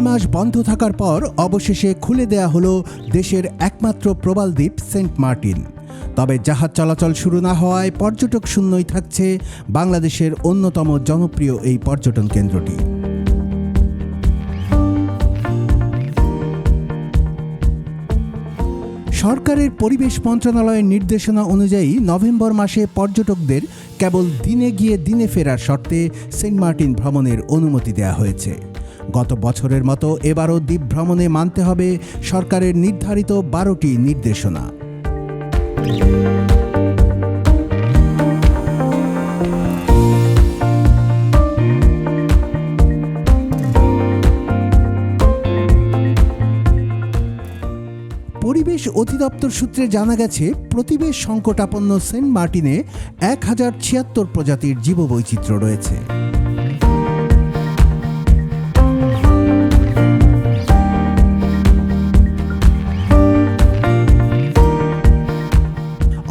নয় মাস বন্ধ থাকার পর অবশেষে খুলে দেয়া হলো দেশের একমাত্র প্রবাল দ্বীপ সেন্ট মার্টিন। তবে জাহাজ চলাচল শুরু না হওয়ায় পর্যটক শূন্যই থাকছে বাংলাদেশের অন্যতম জনপ্রিয় এই পর্যটন কেন্দ্রটি। সরকারের পরিবেশ মন্ত্রণালয়ের নির্দেশনা অনুযায়ী নভেম্বর মাসে পর্যটকদের কেবল দিনে গিয়ে দিনে ফেরার শর্তে সেন্ট মার্টিন ভ্রমণের অনুমতি দেওয়া হয়েছে। গত বছরের মতো এবারও দ্বীপ ভ্রমণে মানতে হবে সরকারের নির্ধারিত বারোটি নির্দেশনা। পরিবেশ অধিদপ্তর সূত্রে জানা গেছে, প্রতিবেশ সংকটাপন্ন সেন্ট মার্টিনে এক হাজার ছিয়াত্তর প্রজাতির জীববৈচিত্র্য রয়েছে।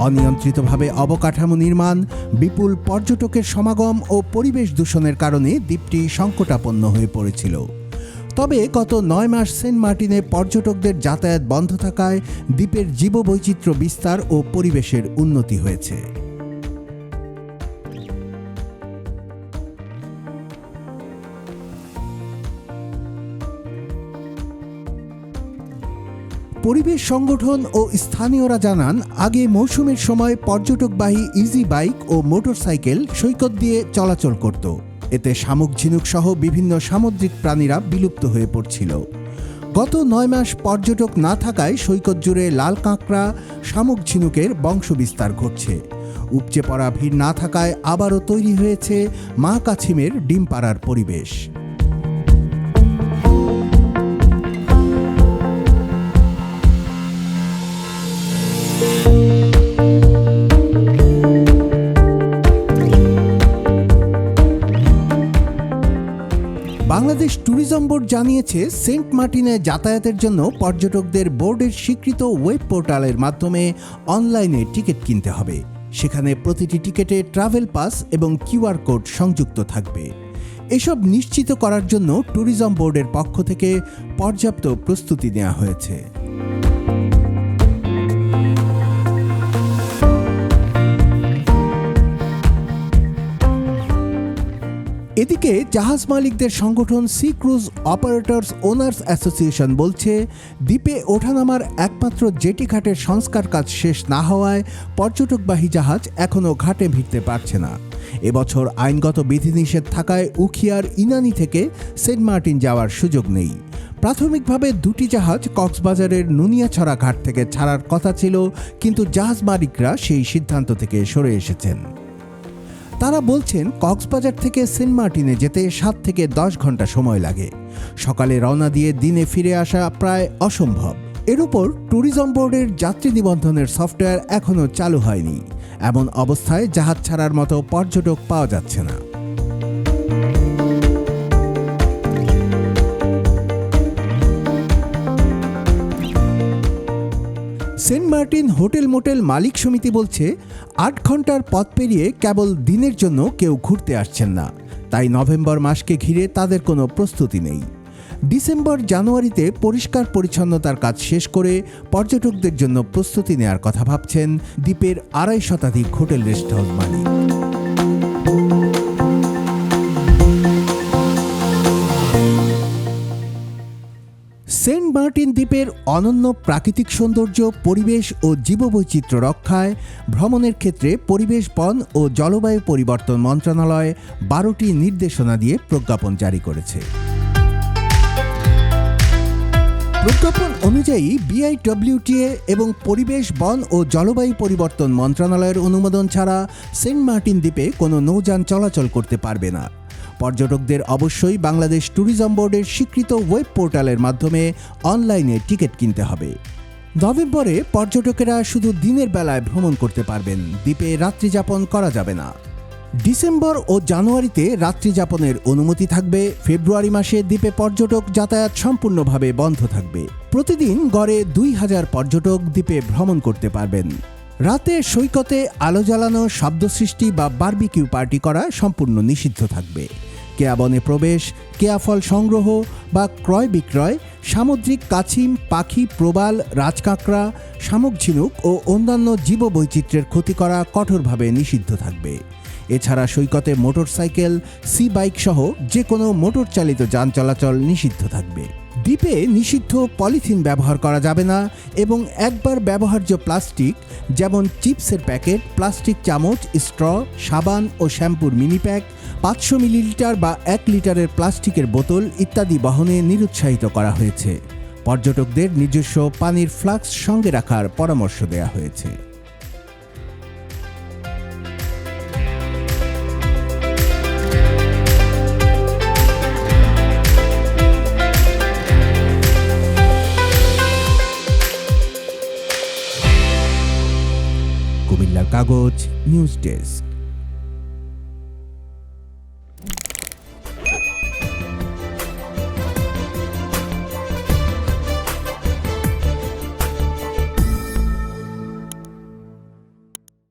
অনিয়ন্ত্রিতভাবে অবকাঠামো নির্মাণ, বিপুল পর্যটকের সমাগম ও পরিবেশ দূষণের কারণে দ্বীপটি সংকটাপন্ন হয়ে পড়েছিল। তবে গত নয় মাস সেন্ট মার্টিনে পর্যটকদের যাতায়াত বন্ধ থাকায় দ্বীপের জীববৈচিত্র্য বিস্তার ও পরিবেশের উন্নতি হয়েছে। পরিবেশ সংগঠন ও স্থানীয়রা জানান, আগে মৌসুমের সময় পর্যটকবাহী ইজি বাইক ও মোটরসাইকেল সৈকত দিয়ে চলাচল করত। এতে শামুক ঝিনুক সহ বিভিন্ন সামুদ্রিক প্রাণীরা বিলুপ্ত হয়ে পড়ছিল। গত নয় মাস পর্যটক না থাকায় সৈকত জুড়ে লাল কাঁকড়া, শামুক ঝিনুকের বংশবিস্তার ঘটছে। উপচে পড়া ভিড় না থাকায় আবারও তৈরি হয়েছে মা কাছিমের ডিম পাড়ার পরিবেশ। বাংলাদেশ ট্যুরিজম বোর্ড জানিয়েছে, সেন্ট মার্টিনে যাতায়াতের জন্য পর্যটকদের বোর্ডের স্বীকৃত ওয়েব পোর্টালের মাধ্যমে অনলাইনে টিকিট কিনতে হবে। সেখানে প্রতিটি টিকিটে ট্রাভেল পাস এবং কিউআর কোড সংযুক্ত থাকবে। এসব নিশ্চিত করার জন্য ট্যুরিজম বোর্ডের পক্ষ থেকে পর্যাপ্ত প্রস্তুতি নেওয়া হয়েছে। এদিকে জাহাজ মালিকদের সংগঠন sea cruise operators owners association বলছে, দ্বীপে ওঠানামার একমাত্র জেটি ঘাটের সংস্কার কাজ শেষ না হওয়ায় পর্যটকবাহী জাহাজ এখনও ঘাটে ভিড়তে পারছে না। এবছর আইনগত বিধিনিষেধ থাকায় উখিয়ার ইনানি থেকে সেন্ট মার্টিন যাওয়ার সুযোগ নেই। প্রাথমিকভাবে দুটি জাহাজ কক্সবাজারের নুনিয়াছড়া ঘাট থেকে ছাড়ার কথা ছিল, কিন্তু জাহাজ মালিকরা সেই সিদ্ধান্ত থেকে সরে এসেছেন। তারা বলছেন, কক্সবাজার থেকে সেন্ট মার্টিনে যেতে সাত থেকে দশ ঘণ্টা সময় লাগে। সকালে রওনা দিয়ে দিনে ফিরে আসা প্রায় অসম্ভব। এর উপর ট্যুরিজম বোর্ডের যাত্রী নিবন্ধনের সফটওয়্যার এখনও চালু হয়নি। এমন অবস্থায় জাহাজ ছাড়ার মতো পর্যটক পাওয়া যাচ্ছে না। সেন্ট মার্টিন হোটেল মোটেল মালিক সমিতি বলছে, আট ঘণ্টার পথ পেরিয়ে কেবল দিনের জন্য কেউ ঘুরতে আসছেন না। তাই নভেম্বর মাসকে ঘিরে তাদের কোনো প্রস্তুতি নেই। ডিসেম্বর জানুয়ারিতে পরিষ্কার পরিচ্ছন্নতার কাজ শেষ করে পর্যটকদের জন্য প্রস্তুতি নেওয়ার কথা ভাবছেন দ্বীপের আড়াই শতাধিক হোটেল রেস্ট হাউস মালিক। মার্টিন দ্বীপের অনন্য প্রাকৃতিক সৌন্দর্য, পরিবেশ ও জীববৈচিত্র্য রক্ষায় ভ্রমণের ক্ষেত্রে পরিবেশ বন ও জলবায়ু পরিবর্তন মন্ত্রণালয় বারোটি নির্দেশনা দিয়ে প্রজ্ঞাপন জারি করেছে। প্রজ্ঞাপন অনুযায়ী বিআইডব্লিউটিএ এবং পরিবেশ বন ও জলবায়ু পরিবর্তন মন্ত্রণালয়ের অনুমোদন ছাড়া সেন্ট মার্টিন দ্বীপে কোনো নৌযান চলাচল করতে পারবে না। পর্যটকদের অবশ্যই বাংলাদেশ ট্যুরিজম বোর্ডের স্বীকৃত ওয়েব পোর্টালের মাধ্যমে অনলাইনে টিকিট কিনতে হবে। নভেম্বরে পর্যটকেরা শুধু দিনের বেলায় ভ্রমণ করতে পারবেন, দ্বীপে রাত্রিযাপন করা যাবে না। ডিসেম্বর ও জানুয়ারিতে রাত্রিযাপনের অনুমতি থাকবে, ফেব্রুয়ারি মাসে দ্বীপে পর্যটক যাতায়াত সম্পূর্ণভাবে বন্ধ থাকবে। প্রতিদিন গড়ে দুই হাজার পর্যটক দ্বীপে ভ্রমণ করতে পারবেন। রাতে সৈকতে আলো জ্বালানো শব্দ সৃষ্টি বা বার্বিকিউ পার্টি করা সম্পূর্ণ নিষিদ্ধ থাকবে। কেয়া বনে প্রবেশ, কেয়া ফল সংগ্রহ বা ক্রয় বিক্রয়, সামুদ্রিক কাছিম, পাখি, প্রবাল, রাজকাঁকড়া, শামুক ঝিনুক ও অন্যান্য জীববৈচিত্র্যের ক্ষতি করা কঠোরভাবে নিষিদ্ধ থাকবে। এছাড়া সৈকতে মোটরসাইকেল, সি বাইক সহ যে কোনো মোটর চালিত যান চলাচল নিষিদ্ধ থাকবে। দ্বীপে নিষিদ্ধ পলিথিন ব্যবহার করা যাবে না এবং একবার ব্যবহার্য প্লাস্টিক, যেমন চিপসের প্যাকেট, প্লাস্টিক চামচ, স্ট্র, সাবান ও শ্যাম্পুর মিনি প্যাক পাঁচশো মিলিলিটার বা এক লিটারের প্লাস্টিকের বোতল ইত্যাদি বহনে নিরুৎসাহিত করা হয়েছে। পর্যটকদের নিজস্ব পানির ফ্লাক্স সঙ্গে রাখার পরামর্শ দেওয়া হয়েছে। কাগজ নিউজ ডেস্ক।